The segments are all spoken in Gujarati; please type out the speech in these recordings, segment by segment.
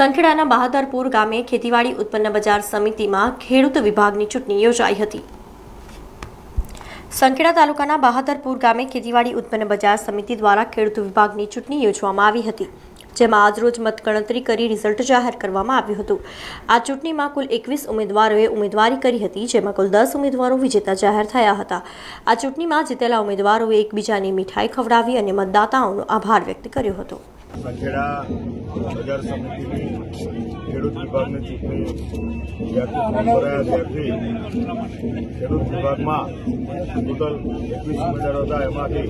સંખેડાના બહાદરપુર ગામે ખેતીવાડી ઉત્પન્ન બજાર સમિતિમાં ખેડૂત વિભાગની ચૂંટણી યોજાઈ હતી. સંખેડા તાલુકાના બહાદરપુર ગામે ખેતીવાડી ઉત્પન્ન બજાર સમિતિ દ્વારા ખેડૂત વિભાગની ચૂંટણી યોજવામાં આવી હતી, જેમાં આજરોજ મતગણતરી કરી રિઝલ્ટ જાહેર કરવામાં આવ્યું હતું. આ ચૂંટણીમાં કુલ એકવીસ ઉમેદવારોએ ઉમેદવારી કરી હતી, જેમાં કુલ દસ ઉમેદવારો વિજેતા જાહેર થયા હતા. આ ચૂંટણીમાં જીતેલા ઉમેદવારોએ એકબીજાની મીઠાઈ ખવડાવી અને મતદાતાઓનો આભાર વ્યક્ત કર્યો હતો. બજાર સમિતિની ખેડૂત વિભાગની ચૂંટણી જ્યારથી ભરાયા ત્યારથી ખેડૂત વિભાગમાં ટોટલ એકવીસ ઉમેદવારો હતા. એમાંથી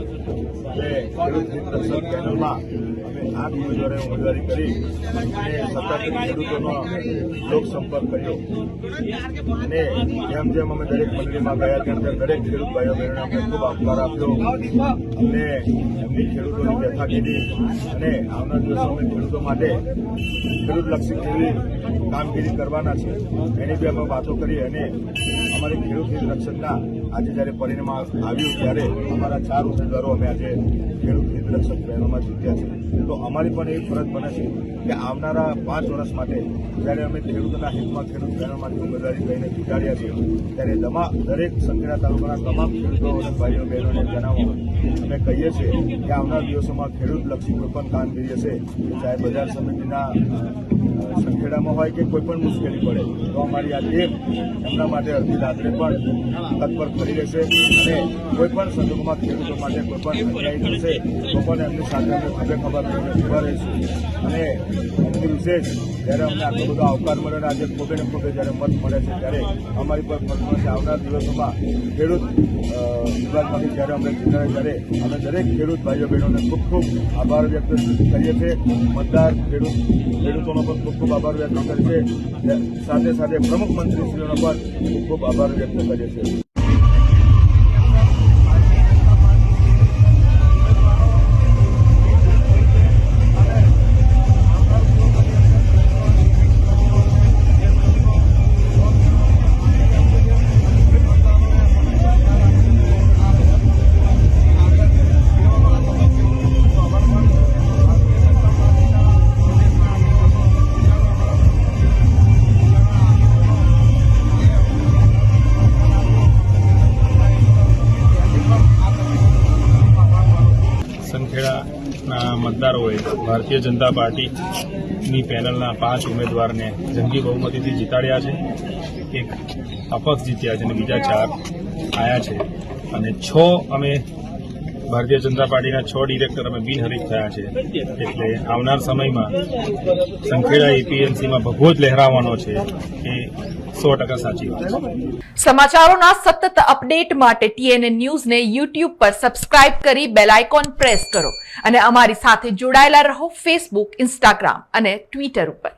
અમે ખેડૂત હિત પેનલમાં અમે આઠ ઉમેદવારે ઉમેદવારી કરી અને સતત ખેડૂતોનો લોકસંપર્ક કર્યો. અને જેમ જેમ અમે દરેક મંડળીમાં ગયા ત્યાં તેમ દરેક ખેડૂત ભાઈઓ બહેનોને અમને ખૂબ આભાર આપ્યો. અને એમની ખેડૂતોની વ્યથા કીધી અને આવનાર દિવસોમાં ખેડૂતો માટે ખેડૂતલક્ષી કેવી કામગીરી કરવાના છે. એની બી અમે વાતો કરી અને અમારી ખેડૂત હિત રક્ષકના આજે જ્યારે પરિણામ આવ્યું ત્યારે અમારા ચાર ઉમેદવારો અમે આજે ખેડૂત હિત રક્ષક બહેનોમાં જીત્યા છે. તો અમારી પણ એવી ફરજ બને છે કે આવનારા પાંચ વર્ષ માટે જ્યારે અમે ખેડૂતોના હિતમાં ખેડૂત બહેનોમાંથી ઉમેદવારી લઈને જીતાડ્યા છીએ, ત્યારે તમા દરેક સંખ્યા તાલુકાના તમામ ખેડૂતો અને ભાઈઓ બહેનોને જણાવો. અમે કહીએ છીએ કે આવનાર દિવસોમાં ખેડૂતલક્ષી કોઈ પણ કામગીરી હશે ચાહે બજાર સમિતિના સંખેડામાં હોય કે કોઈ પણ મુશ્કેલી પડે, તો અમારી આ ટીમ એમના માટે અડધી રાત્રે પણ તત્પર કરી રહેશે અને કોઈ પણ સંજોગોમાં ખેડૂતો માટે કોઈ પણ અન્યાય થશે, તો પણ એમની સાથે અમે ખબર ખબર ઊભા રહીશું. અને એમની વિશેષ, જ્યારે અમને આટલો બધો આવકાર મળે અને આજે ખોબે ને ખોબે જ્યારે મત મળે છે, ત્યારે અમારી પર મત આવનાર દિવસોમાં ખેડૂત વિભાગમાંથી જ્યારે અમને જીતાડે ત્યારે અમે દરેક ખેડૂત ભાઈઓ બહેનોને ખૂબ ખૂબ આભાર વ્યક્ત કરીએ છીએ. મતદાર ખેડૂત, ખેડૂતોનો પણ ખૂબ ખૂબ આભાર વ્યક્ત કરીએ છીએ. સાથે સાથે પ્રમુખ મંત્રીશ્રીઓનો પણ ખૂબ ખૂબ આભાર વ્યક્ત કરીએ છીએ. સંખેડાના મતદારોએ ભારતીય જનતા પાર્ટીની પેનલના પાંચ ઉમેદવારને જંગી બહુમતીથી જીતાડ્યા છે. એક અપક્ષ જીત્યા છે અને બીજા ચાર આવ્યા છે. અને છ અમે ભારતીય જનતા પાર્ટીના છ ડિરેક્ટર અમે બિનહરીફ થયા છે. એટલે આવનાર સમયમાં સંખેડા એપીએમસીમાં ભગવો જ લહેરાવાનો છે એ સો સાચી વાત સમાચારોના સતત અપડેટ માટે ટીએનએ ન્યૂઝને યુટ્યુબ પર સબસ્ક્રાઇબ કરી બેલ આઇકોન પ્રેસ કરો અને અમારી સાથે જોડાયેલા રહો ફેસબુક, ઇન્સ્ટાગ્રામ અને ટ્વિટર ઉપર.